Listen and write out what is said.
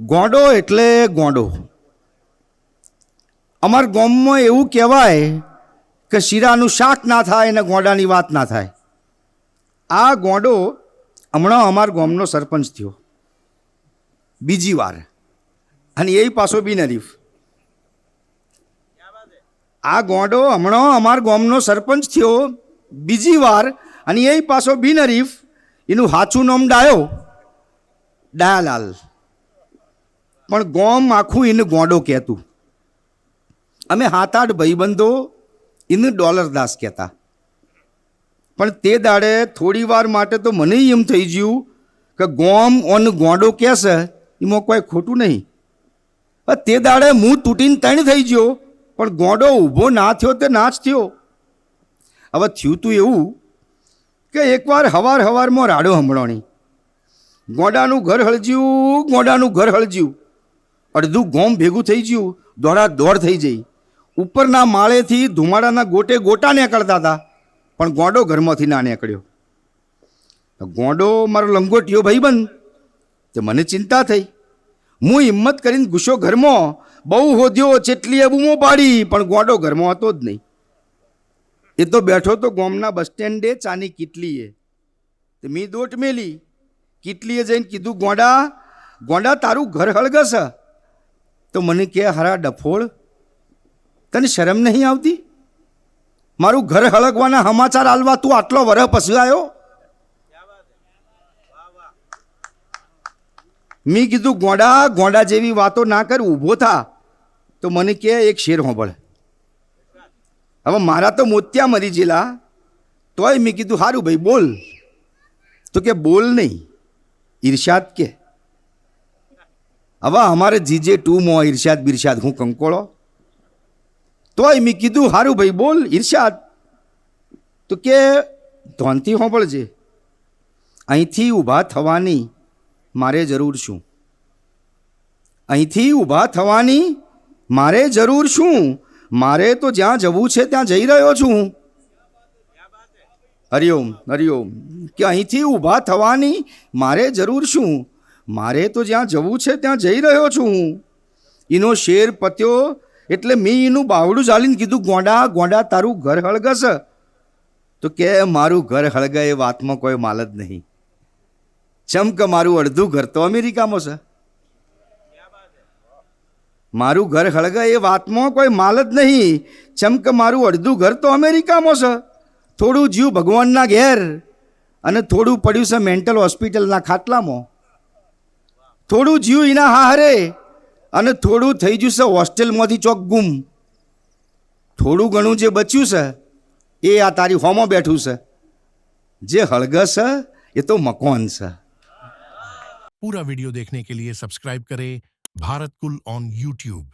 ગોંડો એટલે ગોંડો. અમાર ગામમાં એવું કહેવાય કે શીરાનું શાક ના થાય અને ગોંડાની વાત ના થાય. આ ગોંડો હમણાં અમાર ગામનો સરપંચ થયો. બીજી વાર. અને એ પાછો નરીફ આ ગોંડો હમણાં અમાર ગામનો સરપંચ થયો. બીજી વાર. અને એ પાછો બિનરીફ એનું સાચું નામ ડાયો. ડાયાલાલ. પણ ગોમ આખું એને ગોંડો કહેતું. અમે હાથ આઠ ભાઈબંધો એને ડોલરદાસ કહેતા. પણ તે દાડે થોડી વાર માટે તો મને એમ થઈ ગયું કે ગોમ ઓન ગોંડો કહેશે, એમાં કોઈ ખોટું નહીં. તે દાડે હું તૂટીને તણ થઈ ગયો, પણ ગોંડો ઊભો ના થયો તે ના જ થયો. હવે થયું તું એવું કે એકવાર હવાર હવારમાં રાડો હંભળોણી ગોંડાનું ઘર હળજ્યું, ગોંડાનું ઘર હળજ્યું. અડધું ગોમ ભેગું થઈ ગયું દોડા દોડ થઈ જઈ. ઉપરના માળેથી ધુમાડાના ગોટે ગોટા નીકળતા હતા, પણ ગોંડો ઘરમાંથી ના નીકળ્યો. ગોંડો મારો લંગોટિયો ભાઈબંધ, તે મને ચિંતા થઈ. હું હિંમત કરીને ગુસ્સો ઘરમાં, બહુ હોદ્યો ચેટલી બૂમો પાડી, પણ ગોંડો ઘરમાં હતો જ નહીં. એ તો બેઠો તો ગોમના બસ સ્ટેન્ડે ચાની કીટલીએ. તે મી દોટ મેલી. કીટલીએ જઈને કીધું, ગોંડા ગોંડા તારું ઘર હળગસ. તો મને કહે હરા ડફોળ, તને શરમ નહીં આવતી? મારું ઘર હળગવાના સમાચાર આલવા તું આટલો વરહ પછી આવ્યો? મેં કીધું, ગોંડા ગોંડા જેવી વાતો ના કર, ઊભો થા. તો મને કહે એક શેર હોંભળ. હવે મારા તો મોતિયા મરી ગયેલા તોય મેં કીધું સારું ભાઈ, બોલ. તો કે, બોલ નહીં, ઈર્ષાદ કે. હવે અમારે જીજે ટુમાં ઈર્ષાદ બિરશાદ હું કંકોળો. તોય મેં કીધું સારું ભાઈ, બોલ ઈર્ષાદ તો કે ધોનથી હોંભળજે. અહીંથી ઊભા થવાની મારે જરૂર શું? અહીંથી ઊભા થવાની મારે જરૂર શું? મારે તો જ્યાં જવું છે ત્યાં જઈ રહ્યો છું. હરિઓમ હરિઓમ. કે અહીંથી ઊભા થવાની મારે જરૂર શું? મારે તો જ્યાં જવું છે ત્યાં જઈ રહ્યો છું હું. એનો શેર પત્યો એટલે મેં એનું બાવડું ચાલીને કીધું, ગોંડા ગોંડા, તારું ઘર હળગસ. તો કે, મારું ઘર હળગે એ વાતમાં કોઈ માલ જ નહીં. ચમક મારું અડધું ઘર તો અમેરિકામાં છે. મારું ઘર હળગે એ વાતમાં કોઈ માલ જ નહીં. ચમક મારું અડધું ઘર તો અમેરિકામાં છે. થોડું જીવ ભગવાનના ઘેર અને થોડું પડ્યું છે મેન્ટલ હોસ્પિટલના ખાટલામાં. થોડું જીવ એના હારે અને થોડું થઈ ગયું છે હોસ્ટેલમાંથી ચોક ગુમ થોડું ઘણું જે બચ્યું છે એ આ તારી હોમાં બેઠું છે જે હળગસ છે એ તો મકોન છે पूरा वीडियो देखने के लिए सब्सक्राइब करें भारत कुल ऑन यूट्यूब